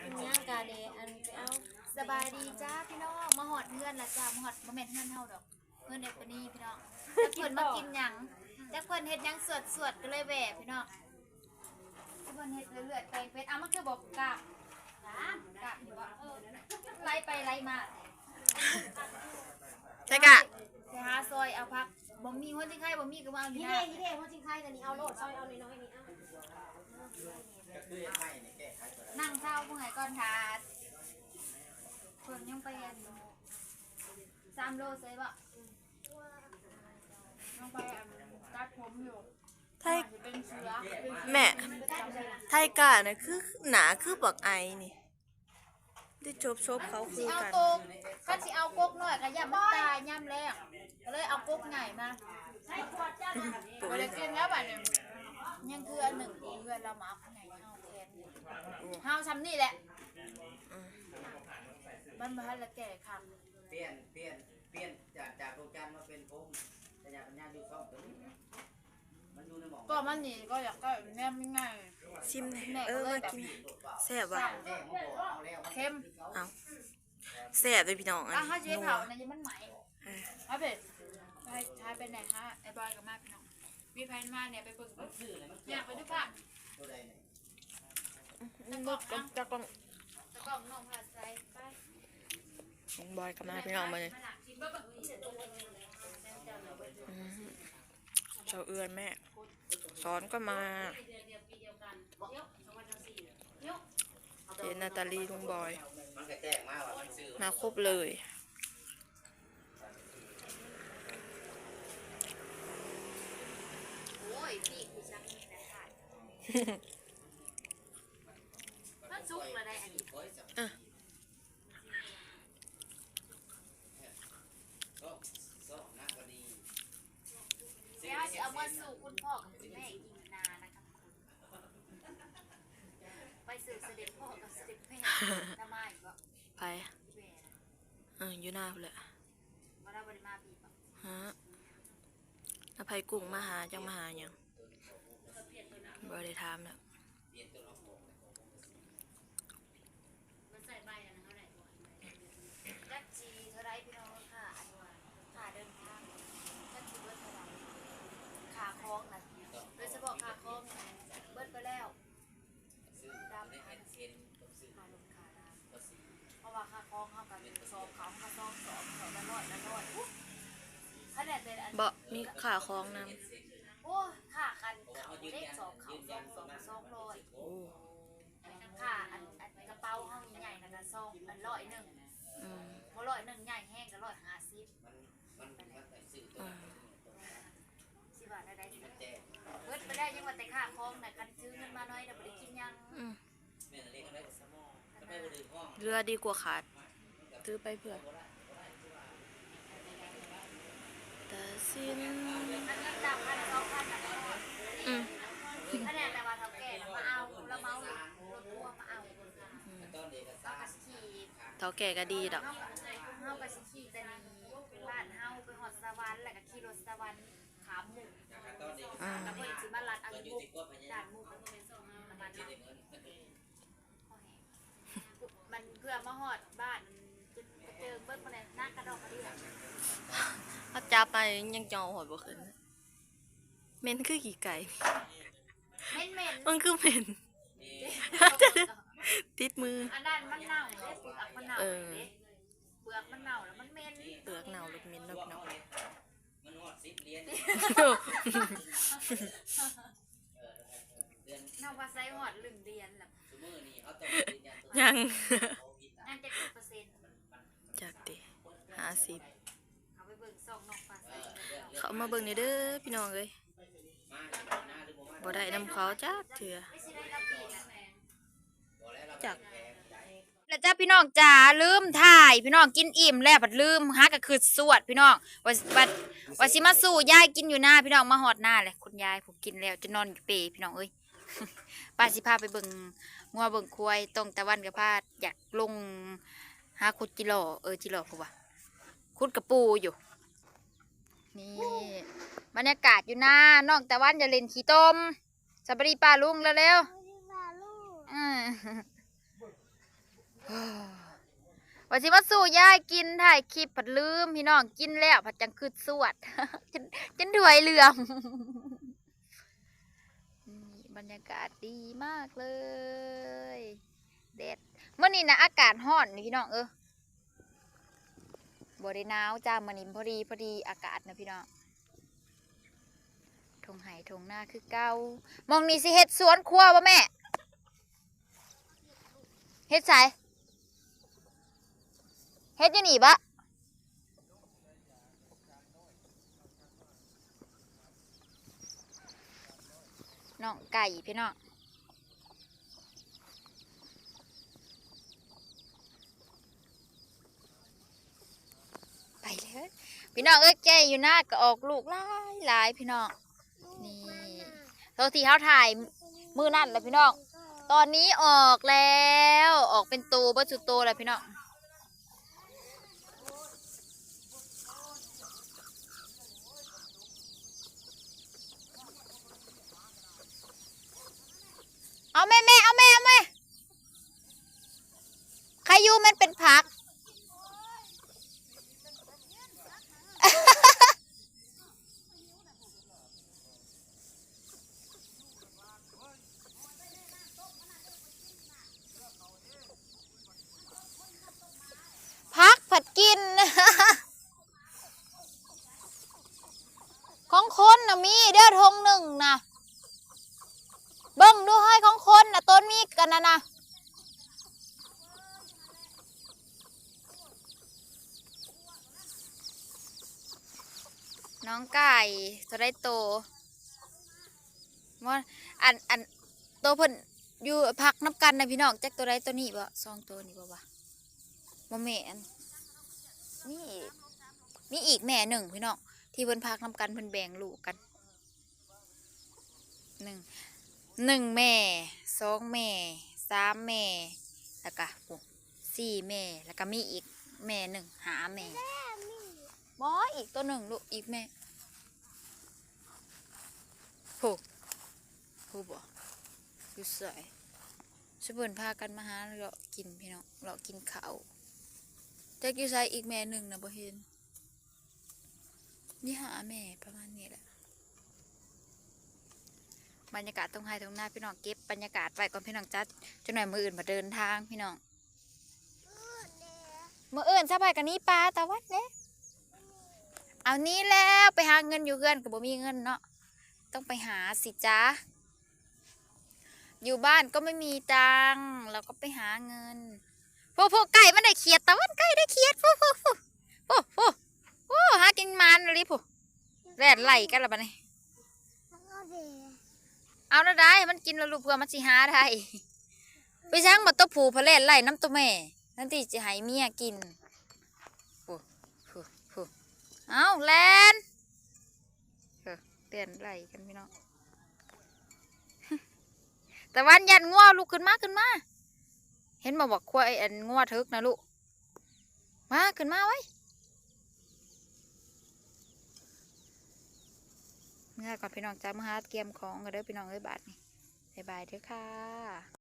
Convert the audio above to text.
เป็นย่างกาเดอันไปเอาสบายดีจ้าพี่น้องมาหอดเพื่อนละจ้ามาหอดมาแม่นเพื่อนเฮาดอกเพื่อนเด็กปนี่พี่น้องแต่เพิ่นมากินหยังแต่เพิ่นเฮ็ดหยังสวดสวดๆก็เลยแหวะพี่น้องแต่เพิ่นเฮ็ดเรื่อยๆไปเป็นเอามันคือบอกกาบกาบอยู่ว่าเออไล่ไปไล่มาใช่กะไปหาซอยเอาพักบ่มีหัวที่ไข่บ่มีก็มาเอาอยู่นี่นะเท่นี่เท่เพราะจริงใครกันนี่เอาโลดซอยเอาน้อยๆนี่เอา นั่งเช้าผู้ใหญ่ก่ อนทาเพิ่นยังไปอันสามโลเซยบ่ยังไปอันตัดผมอยู่ไทยจะเป็นเสือเป็นแม่ ไทยกะนะคือหนาคือบักไอนี่ได้จบชบเขาสิคือเอากันโกกคันสิเอาโกกน้อยก็อย่ามันตายย่ำแรงก็เลยเอาโกกใหญ่มาบ่ได้กินแล้วบัดนี้ยังคืออันหนึ่งเพื่อนเรามาเอาใหญ่เฮาแทนเฮาซ้ำนี่แหละ มันบ่ทันละแก่คักเปลี่ยนเปลี่ยนเปลี่ยนจากจากโปรแกรมมาเป็นผมแต่อยากปัญญาอยู่ช่องตัวนี้มันอยู่ในหมองก็มันนี่ก็อยากก็แนมง่ายชิมหน่อยเออมากินแซ่บว่ะแจ้งมาบอกเอาแล้วเข้มเอาแซ่บเลยพี่น้องอันอะนี้ถ้าเจ๊นัวเผาเนี่ยยังมันไหมเออเอาเป็ดไปทายไปไหนฮะไอ้บอยกับมาพี่น้องมีแฟนมาเนี่ยไปเบิ่งเบิ่งชื่ออะไรมันอยากไปดูภาพตัวใดเนี่ยนี่ก็จะกล้องตะกล้องน้องพาใส่ไป น้องบอยกับมาพี่น้องมาเลยเจ้าเอื้อนแม่ สอนก็มาเจนนาตาลีลุงบอย มาครบเลยโอ้ยพี่คือช่างนี่นะค่ะมันสุกแล้วได้อันนี้ โอ้ยสับ อะ ก็สองนักก็ดี เดี๋ยวจะเอา มาสู่คุณพ่อกับคุณแม่กินนานนะครับไปสู่เสด็จพ่อกับเสด็จแม่จะมาอีกบ่ไปแม่เอออยู่หน้าเลยมาเราบริมาบีบฮะอภัยกุ้งมาหาจังมาหาอย่างบ่ได้ถามแล้ว จักจีเท่าไรพี่น้องค่ะอันว่าค่าเดินทางจักจีเบิดเท่าไรค่าค ลองนะโดยเฉพาะค่าคลองนะเบิดไปแล้วซื้อดำเอ็นเอ็นต้องซื้อลงค่าดก็ซื้อำเพราะว่าค่าคลองเขากันสองเขาเขาสองสองสองละร้อยละร้อยอุ๊ยคะแนนเป็นอันบ่มีขาคล้องนำโอ้ค่าคันเขาเลขสองเขาสองสองสองร้อยโอ้ค่าอันอันกระเป๋าห้องใหญ่ๆนั่นนะสองอันร้อยหนึ่งพราะร้อยหนึ่งใหญ่แห้งก็ร้อยห้าสิบมันมันมันไปซื้อตัว บบาทได้ได้สิมันแจ้งเบิดไปได้ยังว่าแต่ค่าคลองน่ะกันซื้อเงินมาน้อยแต่บ่ได้กินหยังอืมแม่นอะไรก็ได้สมองถ้าไม่บริห้องเรือดีกว่าขาดซื้อไปเพื่อตัดสินอันเงินดำพันสองพันน่ะก็ร้อยอืมคะแนนแต่ว่าเท่าแก่น่ะมาเอาแล้วเมารถรถพ่วงมาเอาตอนเด็กก็เราซ่าก็สิขี่เท่าแก่ก็ดีดอกเฮาก็เฮาก็สิขี่แต่นี่บ้านเฮาไปฮอดสวรรค์แล้วก็ขี่รถสวรรค์ ขามหมู่ตอนเด็กอืมแล้วเพิ่นสิมาลัดเอาก็ออยู่ยู่ที่กว่าพญาด่านานคหมู่ประมาณนั้นที่ได้เงินมันเพื่อมาฮอดบ้านจะเจอเบิ่งบ่ได้หน้ากระดอกกระเดี่ยถ้าจับไปยังจอหอยบ่ขึ้นเหม็นคือกี่ไก่เหม็นๆมันคือเหม็นติดมืออันนั้นมันเน่าเด้เปลือกมันเน่าเออเด้เปลือกมันเน่าแล้วมันเหม็นเปลือกเน่าลูกเหม็นลูกเน่ามันหอ ดสิบเหรียญเดือนเน่าว่าใส่หอดลึงเรียนล่ะสมือนี่เขาต้องยืนยันตัวยังนั่นจะกี่เปอร์เซ็นต์จากติห้าสิบเอาไปเบิ่งส่องนอกฟ้าใสเขามาเบิ่งนี่เด้อพี่น้องเอ้ยมามาหรือบ่มาบ่ได้นำเขาจักเถื่อไม่ใช่ได้รับปีละแม่บ่แล้วเราจาก แล้วจ้าพี่น้องจ๋าลืมถ่าย พี่น้องกินอิ่มแล้วบัดลืมหาก็คือสวดพี่น้องว่าบัดว่าสิมาสู่ยายกินอยู่หน้าพี่น้องมาหอดหน้าเลยคุณยายผมกินแล้วจะนอนอยู่เปรพี่น้องเอ้ยป้าสิพาไปเบิ่งงัวเบิ่งควายตรงตะวันกับพาอยากลงหาขุดจิโร่เออจิโร่คือว่าขุดกระปูอยู่นี่บรรยากาศอยู่หน้าน้องตะวันอย่าเล่นขี้ต้มสวัสดีป้าลุงแล้วเร็วๆอืม ว่าสิมาสู่ยายกินถ่ายคลิปผัดลืมพี่น้องกินแล้วผัดจังคืดสวดจนจนถวยเหลือมบรรยากาศดีมากเลยเด็ดเมื่อนี้นะอากาศร้อนนี่พี่น้องเออบริหนาวจ้ามันนี้พอดีพอดีอากาศนะพี่น้องทงไห่ทงหน้าคือเก้ามองนี่สิเฮ็ดสวนครัวป่ะแม่เฮ็ดใส เฮ็ดยังหนีบะน้องไก่พี่น้องไปเลยพี่น้องเอ้ยแกอยู่หน้าก็ออกลูกหลายหลายพี่น้องนี่โทษทีเขาถ่ายมือนั่นแหละพี่น้อง ตอนนี้ออกแล้วออกเป็นตัวบัสุโตวแล้วพี่น้อง เอาแม่แม่เอาแม่เอาแม่ใครอยู่มันเป็นผัก พักผัดกิน ของคนนะมีเด้อทงหนึ่งนะ เบิ้งดูให้ยของคนนะต้นมีกันนะนะน้องไก่ตัวได้โตว่าอันอันโตเพิ่นอยู่พักน้ำกันนะพี่น้องแจักตัวใดตัวนี้บ่สองตัวนี้บ่วะบ่แม่นนี่มีอีกแม่หนึ่งพี่น้องที่เพิ่นพักนำกันเพิ่นแบ่งลูกกันหนึ่ง หนึ่งแม่สองแม่สามแม่แล้วก็โอ้สี่แม่แล้วก็มีอีกแม่หนึ่งหาแม่บออีกตัวหนึ่งลูกอีกแม่โหโหบ่อยู่ส่ช่วยเพิ่นพากันมาหาเลาะกินพี่น้องเลาะกินข้าวแต่กี่ไซอีกแม่หนึ่งนะบ่เห็นนี่หาแม่ประมาณนี้ บรรยากาศตรงไฮตรงหน้าพี่น้องเก็บบรรยากาศไว้ก่อนพี่น้องจัดจนหน่อยมืออื่นมาเดินทางพี่น้องมืออื่นสบายกันนี้ปลาตะวัดเนี่ยเอานี้แล้วไปหาเงินอยู่เพื่อนกับบ่มีเงินเนาะต้องไปหาสิจ้าอยู่บ้านก็ไม่มีตังค์เราก็ไปหาเงินพวกพวกไก่มันได้เขียดตะวันไก่ได้เขียดพวกพวกพวกพวกพวกโอ้หากินมันเลยพวกแรดไหลกันละบัดนี้ เอาล้วได้มันกินแล้วลูกเพื่อมันสิหาได้ไปช่างบัตตัวผูพะแลดไหลน้ำตัวแม่นั่นที่จะให้เมียกินโอ้โหเอาแลนเตือนไหลกันพี่น้องแต่วันยันง่วลูกขึ้นมาขึ้นมา เห็นมาบอกควายอันงัวทึกนะลูก มาขึ้นมาไว้ เมื่อก่อนพี่น้องจ้ามาหาเตรียมของกันเด้อพี่น้องเอ้ยบาทนี่บายบายเด้อค่ะ